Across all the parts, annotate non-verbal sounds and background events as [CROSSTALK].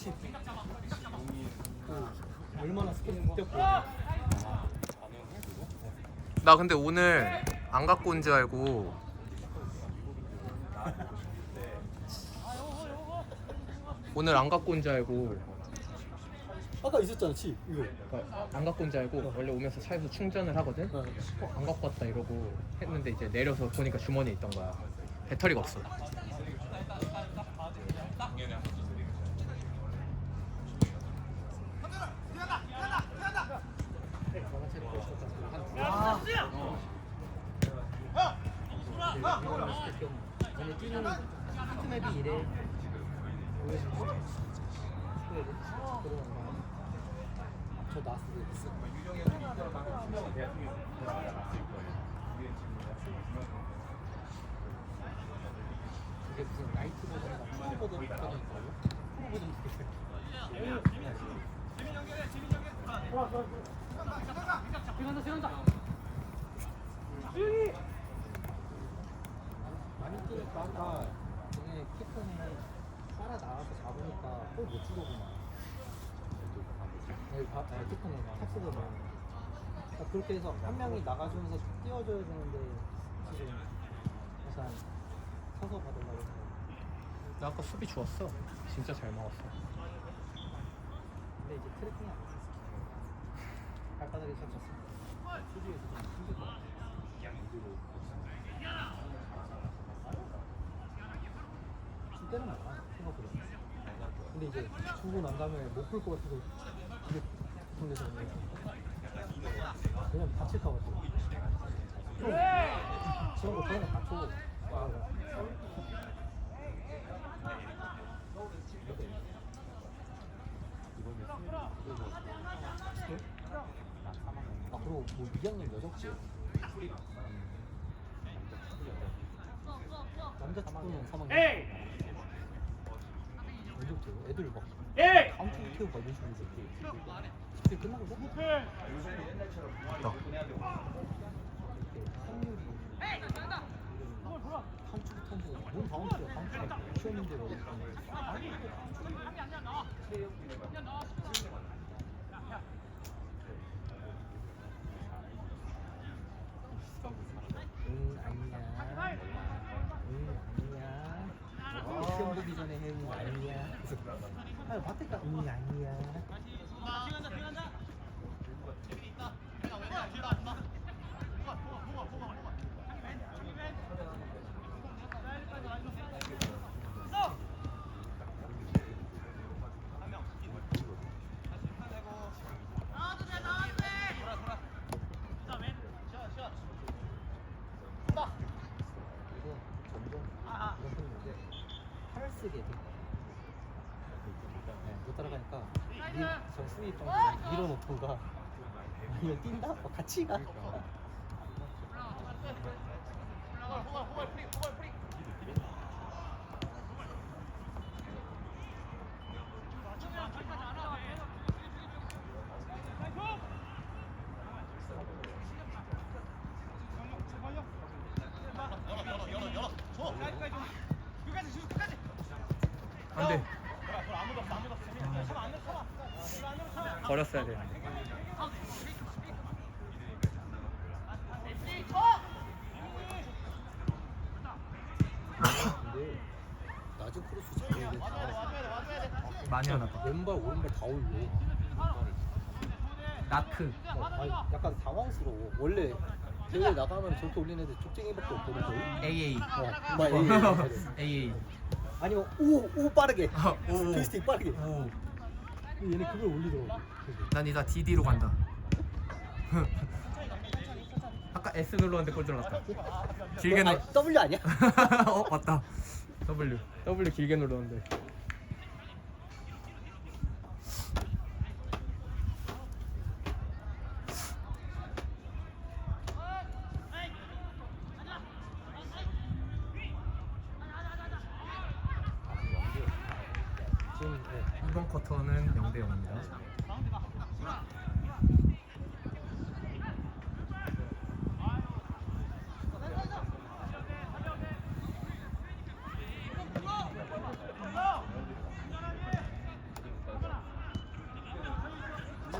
칩. 그 얼마나 스케줄 뛰었고. 나 근데 오늘 안 갖고 온 줄 알고 오늘 안 갖고 온 줄 알고 아까 있었잖아 칩 이거. 그러니까 안 갖고 온 줄 알고 원래 오면서 차에서 충전을 하거든 어. 어, 안 갖고 왔다 이러고 했는데 이제 내려서 보니까 주머니에 있던 거야 배터리가 없어 얘네 뛰는 스맵이 이래. 저 나스 있어. 이게 무슨 라이트 버전이랑 프로 버전 버전인가요? 프로 버전 들어간다 들어간다 많이 뛰니까 아까 쟤네 키폰이 따라 나와서 잡으니까 골못 주거구만 네, 바, 네, 키폰이 탑스보면 그러니까 그렇게 해서 한 명이 나가주면서 띄워줘야 되는데 지금 약간 서서 받으려고 해서 나 아까 수비 좋았어. 진짜 잘 먹었어. 근데 이제 트래핑이 안 됐어. 발바닥에 쳤었어. 수비에서 좀 힘들 것 같아. 줄 때는 많아. 생각보다. 근데 이제 주고 난 다음에 못풀것 같아서 이게 그래서 그냥 다칠까 봐 지금 거 그런 거다 줘. 아 그리고 뭐 2학년 여섯째 남자 축구는 3학년 언제부터 애들 막 다음 주 태우 받는 식으로 이렇게 집회 끝나거든? 이렇게 확률이 한 주부터 한 주가 뭔 다음 주야 다음 주야 시험인데 뭐 이렇게 아니 응 아니야 응 아니야 어, 시험 보기 전에 응 아니야 그래서 아 맞겠다 응 아니야 이거 점점 이런 생각인데 팔을 쓰게 돼. 네, 못 따라가니까 미, 저 수비 입장에서 밀어놓고 가 아니면 뛴다? 어, 같이 가. 안돼 버렸어야 돼 근데 낮은 크로스 잘하는데 많이 하나 봐 왼발 오른발 다 올려. 나크 어, 아니, 약간 당황스러워. 원래 대회 나가면 저렇게 올리는 애들 쪽쟁이밖에 없거든 거의. AA 어, 막 AA. AA 아니면 오오 빠르게. 아, 오. 트위스팅 빠르게. 오. 얘네 그걸 올리더라고. 난 이따 DD로 간다. 아까 S 눌렀는데 꼴 들어갔다. 길게 아, 눌 W 아니야? [LAUGHS] 어 맞다. W. W 길게 눌렀는데 지금 네. 이번 쿼터는 0대 0입니다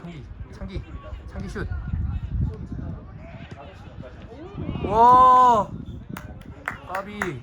창기 창기 창기 슛. 와 까비.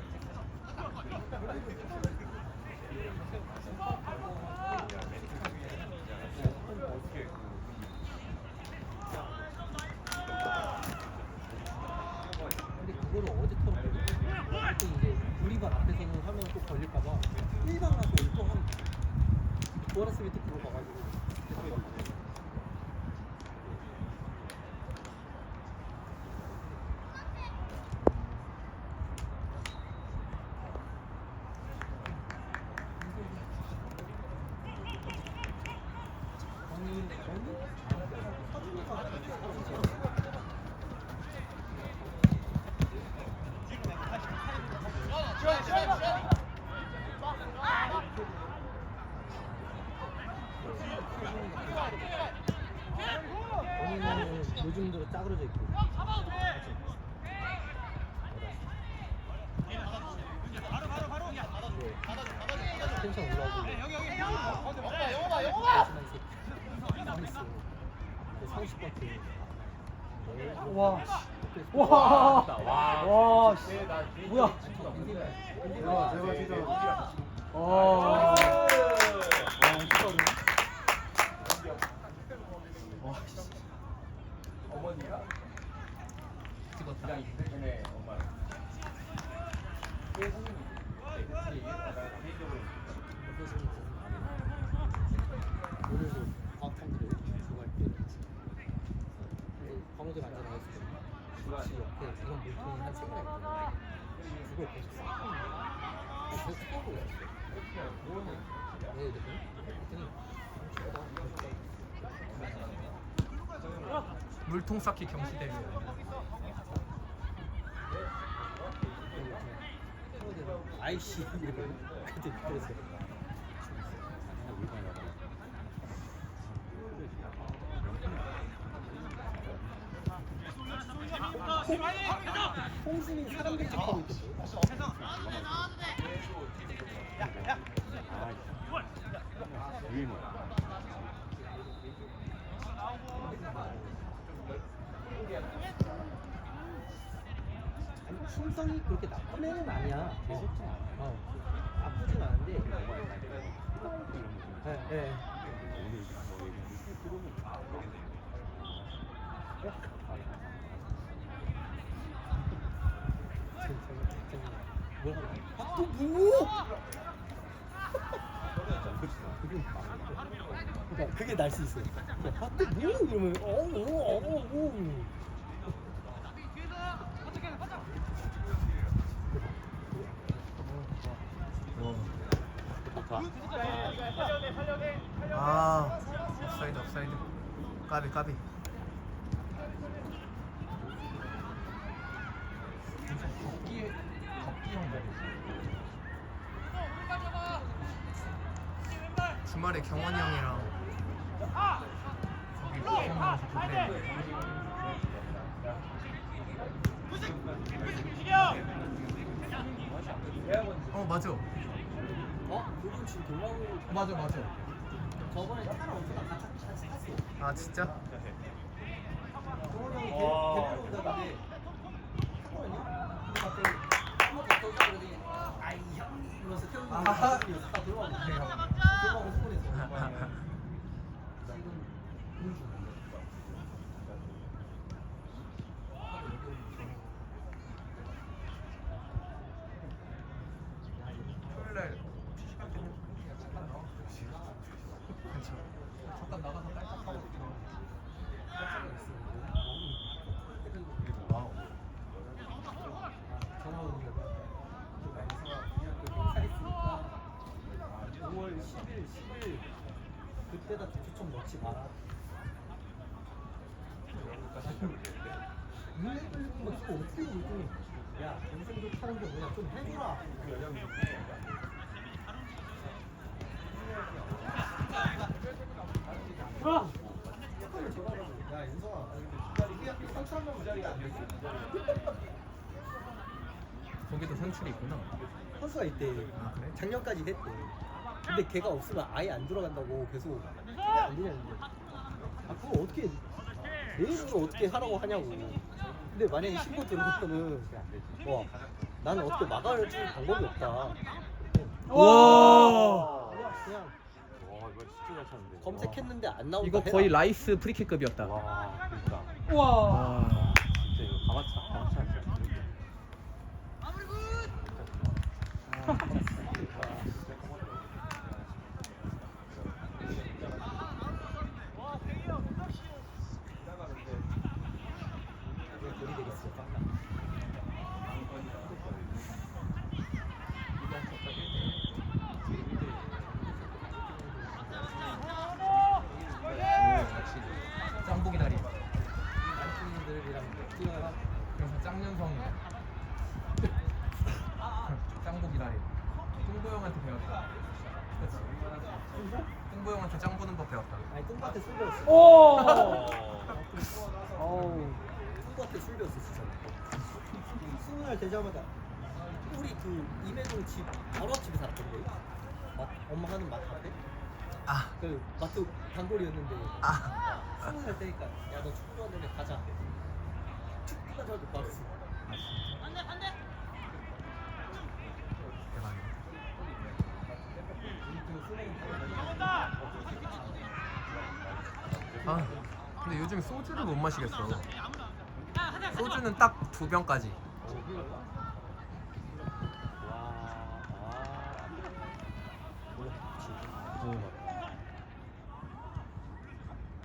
근데 그거를 어제 털었거든. 또 이제 우리반 앞에서는 하면 또 걸릴까봐 일반 가서 또 한. 도라스 밑에 그거 봐가지고. 계속 봤거든. 아니, 아니, 사진이가 그렇게 본인은 요즘 들어 짜그러져 있고. 네. 텐션 올라오고. 영어봐, 영어봐. 30번째. 와. 와. 와. 씨. 뭐야? 내가 내가 진짜 와. 이거 그냥 때문에 엄마 오늘도 과학탐지를 주할 때 광호들 앉아 나왔을 때 주치 옆에 이런 물통이 한 있거든 그걸 계속 거야. 계속 쌓고 있어 네, 네. 물통 쌓기 경시 대회. 아이씨. [LAUGHS] 이러고 그때 그래서 홍순이 사람들 척하고 있거든 아니 심성이 그렇게 나쁜 애는 아니야. 계속 어. 나쁘진 않은데. 예, 예. 뭐라고? 아, 또 뭐? 그러니까 그게 날 수 있어요. 아, 또 뭐? 이러면 어, 어, 어, 어. 아 업사이드 업사이드. 까비 까비. 걷기 걷기 형 주말에 경원이 형이랑 어 맞아 어? 맞아 맞아 저번에 차를 어디가 같이 탔어. 아 진짜 오다가데 하거든요. 근데 갑자기 한번 더 떠서 그러더니 아이 형 아하. 다 돌아오고 돌아오고 소문했어. 지금 보는 중인데. 토요일날 시간 되면 그냥 잠깐 나와 괜찮아 잠깐 나가서 깔짝하고 와우 전화 오는 거가 행사 있으니까 5월 10일, 10일 그때다 초청 넣지 마라. 눈에 뚫리는 거 지금 어떻게 요즘 야 동생들 타는 게 뭐냐 좀 해줘라 야 인성아 이게 상처 한번 자리가 안 돼. 거기도 상출이 있구나. 선수가 있대. 아, 그래? 작년까지 했대. 근데 걔가 없으면 아예 안 들어간다고 계속 그게 안 되냐는데. 아 그거 어떻게 내 이름으로 어떻게 하라고 하냐고. 근데 만약에 신고 들어오면은 와 나는 어떻게 막을 방법이 없다. 와. 그냥 와 이거 진짜 잘 쳤는데. 검색했는데 안 나온다. 이거 해라. 거의 라이스 프리킥급이었다. 와 그러니까 우와 와. 진짜 이거 가마차 가마차 진짜. 이거 돌이 되겠어. 역시 짱보기 다리. 남친들이랑 뛰어야 그래서 짱년성. 짱보기 다리. 뚱보 형한테 배웠다. 그렇지. 뚱보 형한테 짱 보는 법 배웠다. 아니 뚱한테 술 배웠어. 오 어우 뚱한테 술 배웠어 진짜. 스무 살 되자마자 그 이매동 집 바로 앞집에 살았던데. 맛 엄마 하는 맛 앞에. 아. 그 마트 단골이었는데 아. 스무 살 때니까 야너 축구 좋아하는데 가자. 축구가 저도 봤어. 대박이야. 아, 근데 요즘 소주를 못 마시겠어. 소주는 딱 두 병까지.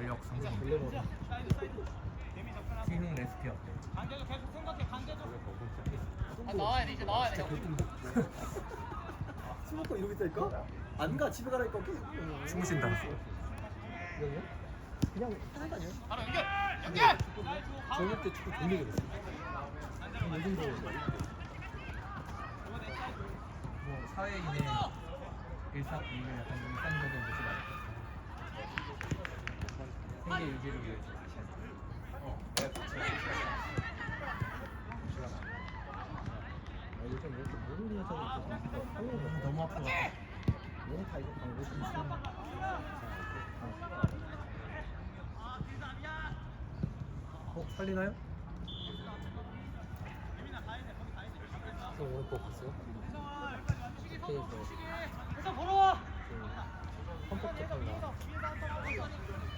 전력 상승. 튀는 레시피 어때? 술 먹고 이러고 있다니까? 안 가 집에 가라니까 계속. 숨 쉰다. 이거요? 그냥 하는 거 아니야? 바로 연결 연결. 저녁 때 축구 그랬어. 요즘 도뭐 사회인의 일상 이게 약간 일상적인 모습 아닐까? 세계 유지를 위해서. 아, 요즘 이렇게 모르는 여자들 하는 거 음, 너무 아프다. 너무 다 이거 방금 좀 있어 어 살리나요? 형 오늘 그거 봤어요? 그래서 그래서 보러 헌법 재판관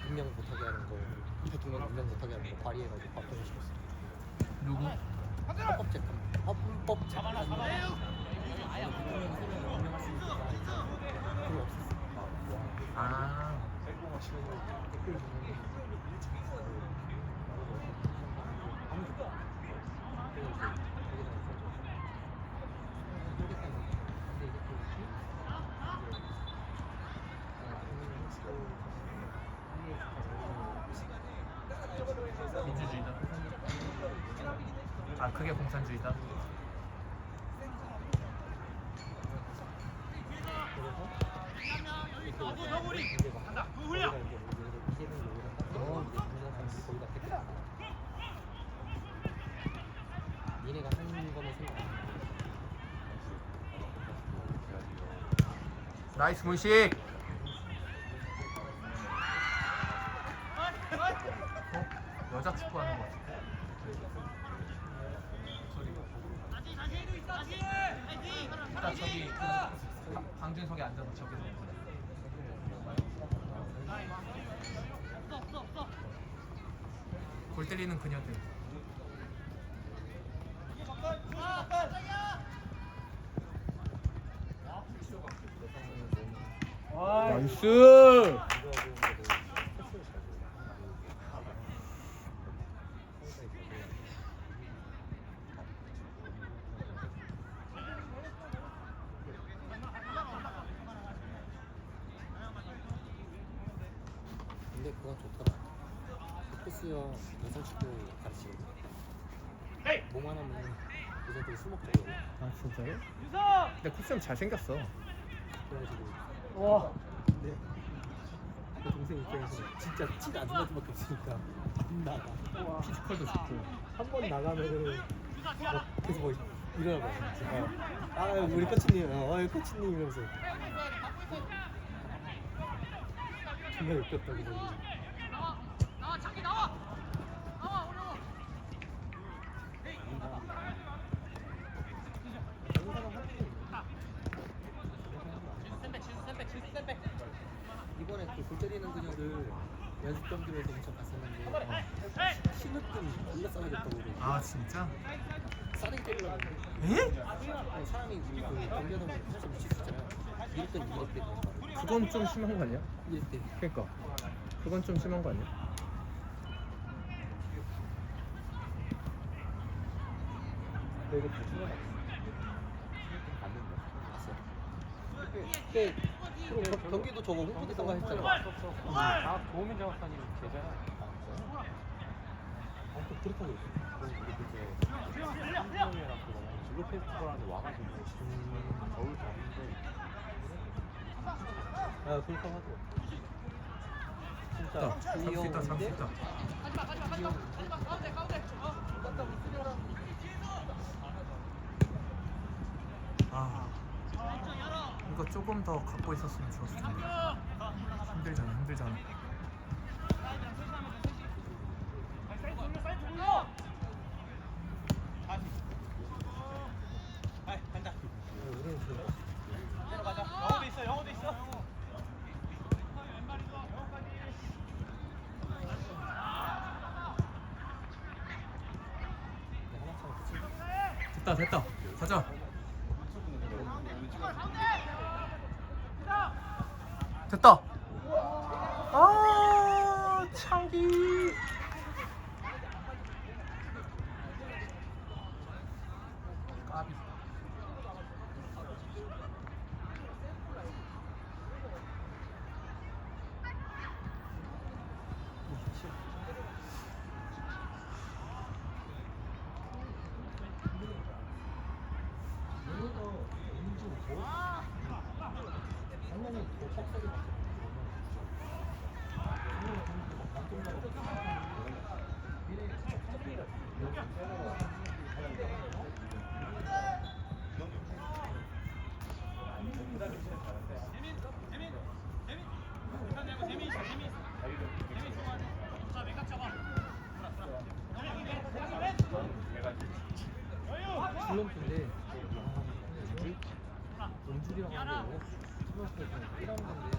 임명 못하게 하는 거 대통령 임명 못하게 하는 거 발의해가지고 바꾸고 싶었어. 누구? 헌법 재판 헌법 재판. 아댓글 보면 민주주의다. 아 그게 공산주의다. 한 거면 생각 안 해. 나이스 문식. 어? 여자 축구하는 거 같아. 저기 방- 방준석에 앉아서 저기서. 골 때리는 그녀들. 나이스. 근데 그건 좋더라. 코스형 여성 축구 가르치거든. 몸 하나면 여자들이 술 먹자고. 아 진짜요? 근데 코스형 잘생겼어. 그래가지고 와. 근데 그 동생 입장에서 진짜 티가 안 나는 밖에 없으니까 안 나가. 피지컬도 좋고. 한 번 나가면은 막 계속 뭐 일어나 봐. 진짜. 아 우리 코치님, 어, 어 코치님 이러면서 정말 웃겼다 그거. 이번에 그골 때리는 그녀들 연습 경기에서 엄청 갔었는데 신으뜸 졸라 싸가졌다고 그래. 아 진짜? 싸대기 때리려고 에? 아니, 사람이 그 경기하다 보면 사실 미칠 수 있잖아요 이럴 땐 이럴 때 그건 좀 심한 거 아니야? 이럴 때 그러니까 그건 좀 심한 거 아니야? 근데 이거 대충 해봐. 봤는데. 그때 그럼 겨- 경기도 저거 홍보대사가 했잖아 아, 도우민 작업사님 계좌야. 아또 그렇다고 했어 그때 한국이랑 그거 진로 페스티벌 하는데 와가지고 겨울 갔는데 아 잠수 있다. 잠수 있다. 아 이거 조금 더 갖고 있었으면 좋았을 텐데. 힘들잖아. 힘들잖아. 우리는 그래 됐다. 됐다. 가자. 됐다. 아 창기. 까비. 줄넘기인데 아, 몸줄이라고 하는 게 초등학교 때 뛰라는 건데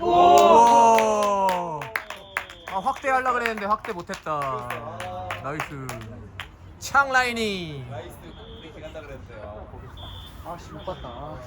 오. 아 확대 하려 그랬는데 확대 못했다. 나이스. 창 라이닝. 나이스 이렇게 간다 그랬어요. 아씨 못 봤다 아.